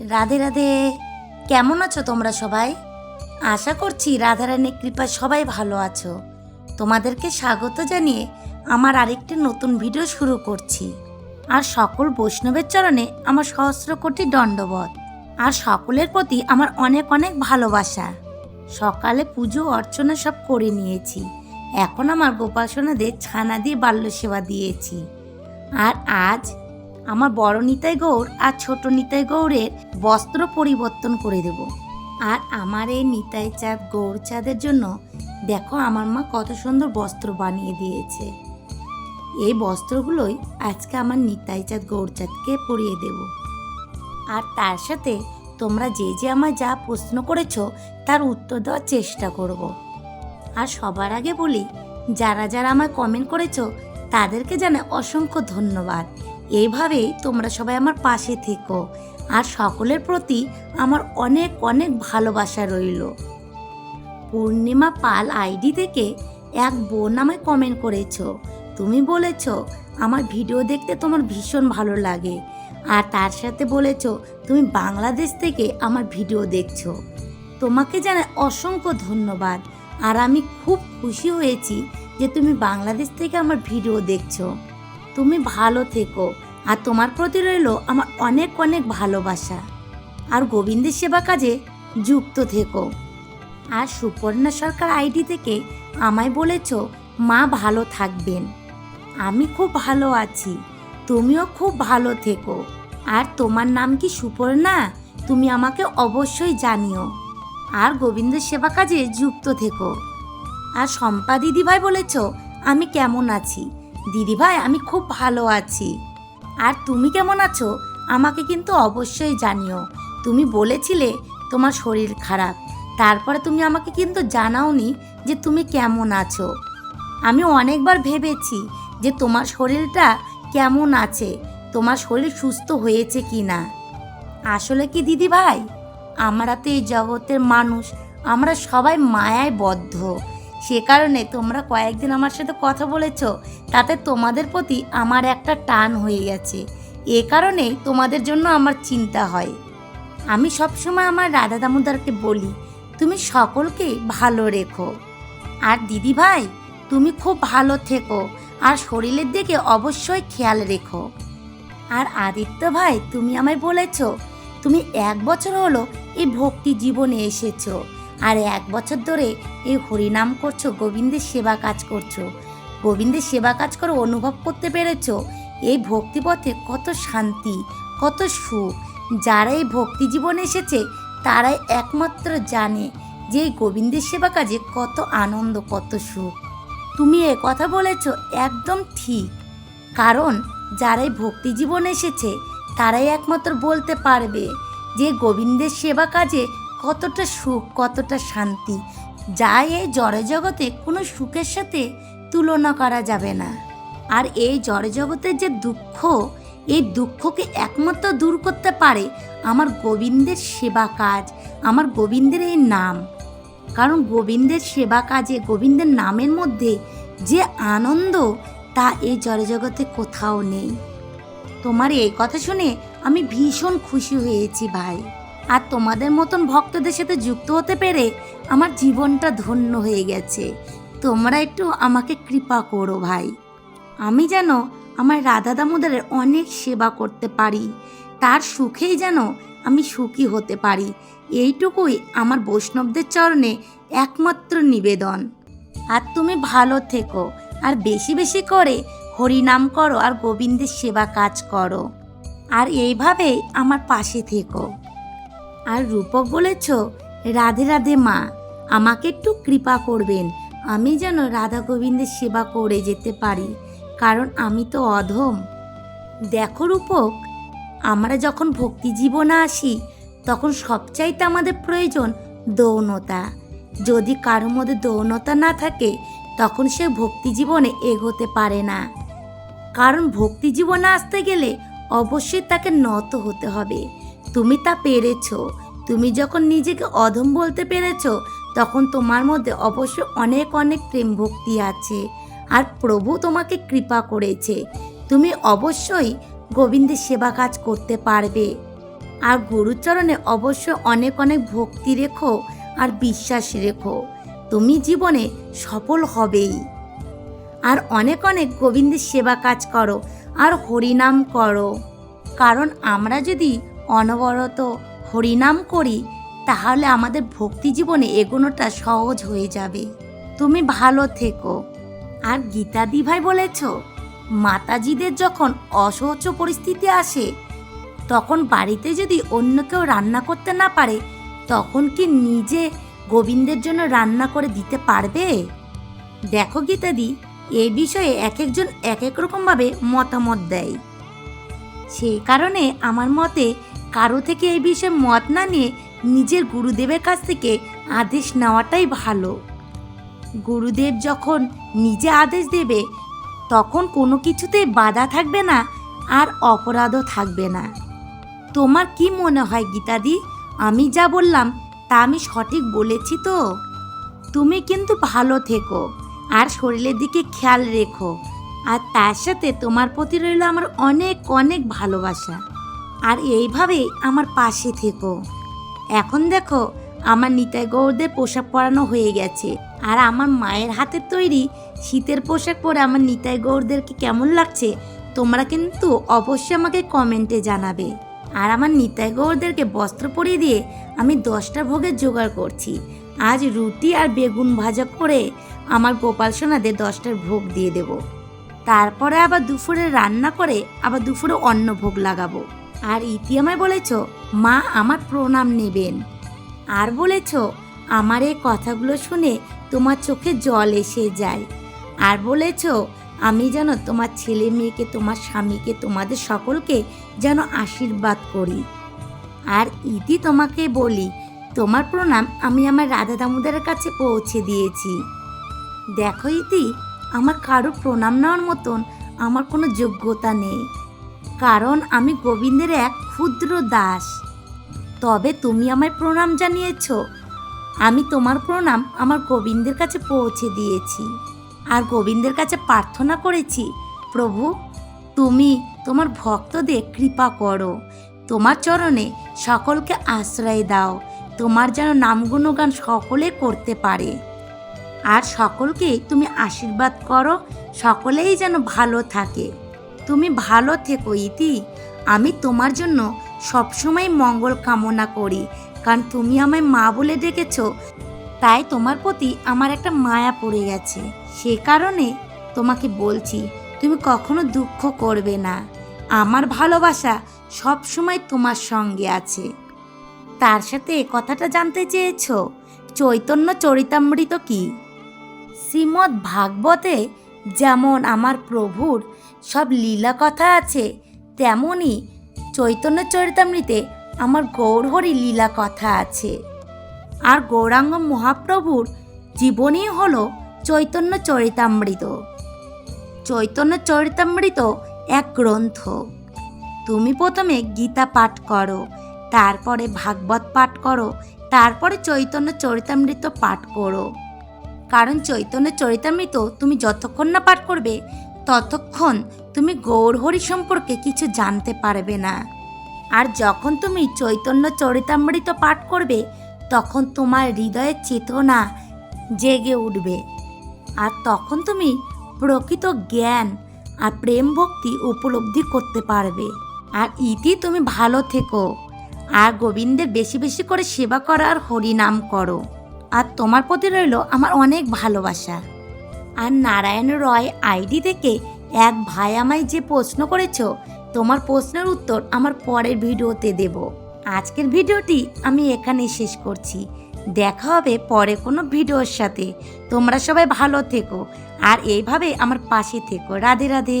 রাধে রাধে। কেমন আছো তোমরা সবাই? আশা করছি রাধারানীর কৃপা সবাই ভালো আছো। তোমাদেরকে স্বাগত জানিয়ে আমার আরেকটি নতুন ভিডিও শুরু করছি। আর সকল বৈষ্ণবের চরণে আমার সহস্র কোটি দণ্ডবত আর সকলের প্রতি আমার অনেক অনেক ভালোবাসা। সকালে পুজো, অর্চনা সব করে নিয়েছি। এখন আমার গোপাল সোনাদের ছানা দিয়ে বাল্য সেবা দিয়েছি। আর আজ আমার বড় নিতাই গৌর আর ছোট নিতাই গৌরের বস্ত্র পরিবর্তন করে দেব। আর আমার এই নিতাই চাঁদ, গৌর চাঁদের জন্য দেখো আমার মা কত সুন্দর বস্ত্র বানিয়ে দিয়েছে। এই বস্ত্রগুলোই আজকে আমার নিতাই চাঁদ, গৌর চাঁদকে পরিয়ে দেব। আর তার সাথে তোমরা যে যে আমায় যা প্রশ্ন করেছ তার উত্তর দেওয়ার চেষ্টা করব। আর সবার আগে বলি, যারা যারা আমায় কমেন্ট করেছ তাদেরকে জানে অসংখ্য ধন্যবাদ। এইভাবেই তোমরা সবাই আমার পাশে থেকো। আর সকলের প্রতি আমার অনেক অনেক ভালোবাসা রইল। পূর্ণিমা পাল আইডি থেকে এক বোন আমায় কমেন্ট করেছ। তুমি বলেছ, আমার ভিডিও দেখতে তোমার ভীষণ ভালো লাগে। আর তার সাথে বলেছ, তুমি বাংলাদেশ থেকে আমার ভিডিও দেখছ। তোমাকে জানাই অসংখ্য ধন্যবাদ। আর আমি খুব খুশি হয়েছি যে তুমি বাংলাদেশ থেকে আমার ভিডিও দেখছ। তুমি ভালো থেকো। আর তোমার প্রতি রইল আমার অনেক অনেক ভালোবাসা। আর গোবিন্দের সেবা কাজে যুক্ত থেকো। আর সুপর্ণা সরকার আইডি থেকে আমায় বলেছ, মা ভালো থাকবেন। আমি খুব ভালো আছি। তুমিও খুব ভালো থেকো। আর তোমার নাম কি সুপর্ণা? তুমি আমাকে অবশ্যই জানিও। আর গোবিন্দের সেবা কাজে যুক্ত থেকো। আর শম্পা দিদিভাই বলেছ, আমি কেমন আছি? দিদিভাই, আমি খুব ভালো আছি। আর তুমি কেমন আছো? আমাকে কিন্তু অবশ্যই জানিও। তুমি বলেছিলে তোমার শরীর খারাপ। তারপরে তুমি আমাকে কিন্তু জানাওনি যে তুমি কেমন আছো। আমি অনেকবার ভেবেছি যে তোমার শরীরটা কেমন আছে, তোমার শরীর সুস্থ হয়েছে কি না আসলে কি দিদি ভাই আমরা তো এই জগতের মানুষ, আমরা সবাই মায়ায় বদ্ধ। সে কারণে তোমরা কয়েকদিন আমার সাথে কথা বলেছ, তাতে তোমাদের প্রতি আমার একটা টান হয়ে গেছে। এ কারণেই তোমাদের জন্য আমার চিন্তা হয়। আমি সবসময় আমার রাধা দামোদরকে বলি, তুমি সকলকে ভালো রেখো। আর দিদি ভাই, তুমি খুব ভালো থেকো, আর শরীরের দিকে অবশ্যই খেয়াল রেখো। আর আদিত্য ভাই, তুমি আমায় বলেছ, তুমি এক বছর হলো এই ভক্তি জীবনে এসেছ। আর এক বছর ধরে এই হরিনাম করছ, গোবিন্দের সেবা কাজ করছ। গোবিন্দের সেবা কাজ করে, অনুভব করতে পেরেছ। এই ভক্তিপথে কত শান্তি, কত সুখ। যারা এই ভক্তি জীবনে এসেছে, তারাই একমাত্র জানে যে এই গোবিন্দের সেবা কাজে কত আনন্দ, কত সুখ। তুমি এ কথা বলেছ একদম ঠিক। কারণ যারাই ভক্তি জীবনে এসেছে, তারাই একমাত্র বলতে পারবে যে গোবিন্দের সেবা কাজে কতটা সুখ, কতটা শান্তি যা এই জড় জগতে কোনো সুখের সাথে তুলনা করা যাবে না। আর এই জড় জগতের যে দুঃখ, এই দুঃখকে একমাত্র দূর করতে পারে আমার গোবিন্দের সেবা কাজ, আমার গোবিন্দের এই নাম। কারণ গোবিন্দের সেবা কাজে, গোবিন্দের নামের মধ্যে যে আনন্দ, তা এই জড়জগতে কোথাও নেই। তোমার এই কথা শুনে আমি ভীষণ খুশি হয়েছি ভাই। আর তোমাদের মতন ভক্তদের সাথে যুক্ত হতে পেরে আমার জীবনটা ধন্য হয়ে গেছে। তোমরা একটু আমাকে কৃপা করো ভাই। আমি যেন আমার রাধা দামোদরের অনেক সেবা করতে পারি। তার সুখেই যেন আমি সুখী হতে পারি। এইটুকুই আমার বৈষ্ণবদের চরণে একমাত্র নিবেদন। আর তুমি ভালো থেকো, আর বেশি বেশি করে হরিনাম করো আর গোবিন্দের সেবা কাজ করো। আর এইভাবেই আমার পাশে থেকো। আর রূপক বলেছ, রাধে রাধে মা, আমাকে একটু কৃপা করবেন। আমি যেন রাধা গোবিন্দের সেবা করে যেতে পারি, কারণ আমি তো অধম। দেখো রূপক, আমরা যখন ভক্তি জীবনে আসি, তখন সবচাইতে আমাদের প্রয়োজন দৌনতা। যদি কারোর মধ্যে দৌনতা না থাকে, তখন সে ভক্তি জীবনে এগোতে পারে না। কারণ ভক্তি জীবনে আসতে গেলে অবশ্যই তাকে নত হতে হবে। তুমি তা পেরেছ। তুমি যখন নিজেকে অধম বলতে পেরেছ, তখন তোমার মধ্যে অবশ্যই অনেক অনেক প্রেম ভক্তি আছে। আর প্রভু তোমাকে কৃপা করেছে। তুমি অবশ্যই গোবিন্দের সেবা কাজ করতে পারবে। আর গুরুচরণে অবশ্য অনেক অনেক ভক্তি রেখো আর বিশ্বাস রেখো। তুমি জীবনে সফল হবেই। আর অনেক অনেক গোবিন্দের সেবা কাজ করো আর হরিনাম করো। কারণ আমরা যদি অনবরত হরিনাম করি, তাহলে আমাদের ভক্তি জীবনে এগোনোটা সহজ হয়ে যাবে। তুমি ভালো থেকো। আর গীতা দিভাই বলেছ, মাতাজিদের যখন অসহ্য পরিস্থিতি আসে, তখন বাড়িতে যদি অন্য কেউ রান্না করতে না পারে, তখন কি নিজে গোবিন্দের জন্য রান্না করে দিতে পারবে? দেখো গীতাদি এ বিষয়ে এক একজন এক এক রকমভাবে মতামত দেয়। সেই কারণে আমার মতে কারও থেকে এই বিষয়ে মত না নিয়ে নিজের গুরুদেবের কাছ থেকে আদেশ নেওয়াটাই ভালো। গুরুদেব যখন নিজে আদেশ দেবে, তখন কোনো কিছুতেই বাধা থাকবে না আর অপরাধও থাকবে না। তোমার কি মনে হয় গীতাদি? আমি যা বললাম, তা আমি সঠিক বলেছি তো? তুমি কিন্তু ভালো থেকো আর শরীরের দিকে খেয়াল রেখো। আর তার সাথে তোমার প্রতি রইল আমার অনেক অনেক ভালোবাসা। আর এইভাবেই আমার পাশে থেকো। এখন দেখো, আমার নিতাই গৌরদের পোশাক পরানো হয়ে গেছে আর আমার মায়ের হাতের তৈরি শীতের পোশাক পরে আমার নিতাই গৌরদেরকে কেমন লাগছে, তোমরা কিন্তু অবশ্যই আমাকে কমেন্টে জানাবে। আর আমার নিতাই গৌরদেরকে বস্ত্র পরিয়ে দিয়ে আমি দশটা ভোগের জোগাড় করছি। আজ রুটি আর বেগুন ভাজা করে আমার গোপাল সোনাদের দশটার ভোগ দিয়ে দেব। তারপরে আবার দুপুরে রান্না করে আবার দুপুরে অন্ন ভোগ লাগাবো। আর ইতি আমায় বলেছ, মা আমার প্রণাম নেবেন। আর বলেছ, আমার এই কথাগুলো শুনে তোমার চোখে জল এসে যায়। আর বলেছ, আমি যেন তোমার ছেলে মেয়েকে, তোমার স্বামীকে, তোমাদের সকলকে যেন আশীর্বাদ করি। আর ইতি তোমাকে বলি, তোমার প্রণাম আমি আমার রাধা দামোদরের কাছে পৌঁছে দিয়েছি। দেখো ইতি, আমার কারও প্রণাম নেওয়ার মতন আমার কোনো যোগ্যতা নেই। কারণ আমি গোবিন্দের এক ক্ষুদ্র দাস। তবে তুমি আমায় প্রণাম জানিয়েছ। আমি তোমার প্রণাম আমার গোবিন্দের কাছে পৌঁছে দিয়েছি। আর গোবিন্দের কাছে প্রার্থনা করেছি, প্রভু, তুমি তোমার ভক্তদের কৃপা করো। তোমার চরণে সকলকে আশ্রয় দাও। তোমার যেন নামগুণগান সকলে করতে পারে। আর সকলকে তুমি আশীর্বাদ করো, সকলেই যেন ভালো থাকে। তুমি ভালো থেকো, ইতি। আমি তোমার জন্য সবসময় মঙ্গল কামনা করি। কারণ তুমি আমায় মা বলে ডেকেছ, তাই তোমার প্রতি আমার একটা মায়া পড়ে গেছে। সে কারণে তোমাকে বলছি, তুমি কখনো দুঃখ করবে না। আমার ভালোবাসা সব সময় তোমার সঙ্গে আছে। তার সাথে এ কথাটা জানতে চেয়েছ? চৈতন্য চরিতামৃত কি? শ্রীমদ্ ভাগবতে যেমন আমার প্রভুর সব লীলা কথা আছে, তেমনই চৈতন্য চরিতামৃতে আমার গৌরহরি লীলা কথা আছে। আর গৌরাঙ্গ মহাপ্রভুর জীবনী হল চৈতন্য চরিতামৃত। চৈতন্য চরিতামৃত এক গ্রন্থ। তুমি প্রথমে গীতা পাঠ করো, তারপরে ভাগবত পাঠ করো, তারপরে চৈতন্য চরিতামৃত পাঠ করো। কারণ চৈতন্য চরিতামৃত তুমি যতক্ষণ না পাঠ করবে ততক্ষণ তুমি গৌরহরি সম্পর্কে কিছু জানতে পারবে না। আর যখন তুমি চৈতন্য চরিতামৃত পাঠ করবে, তখন তোমার হৃদয়ের চেতনা জেগে উঠবে। আর তখন তুমি প্রকৃত জ্ঞান আর প্রেম ভক্তি উপলব্ধি করতে পারবে। আর ইতি তুমি ভালো থেকো। আর গোবিন্দের বেশি বেশি করে সেবা করো আর হরিনাম করো। আর তোমার প্রতি রইল আমার অনেক ভালোবাসা। আর নারায়ণ রয় আইডি থেকে এক ভাই আমায় যে প্রশ্ন করেছ, তোমার প্রশ্নের উত্তর আমার পরের ভিডিওতে দেব। আজকের ভিডিওটি আমি এখানে শেষ করছি। দেখা হবে পরে কোনো ভিডিওর সাথে। তোমরা সবাই ভালো থেকো। আর এইভাবে আমার পাশে থেকো। রাধে রাধে।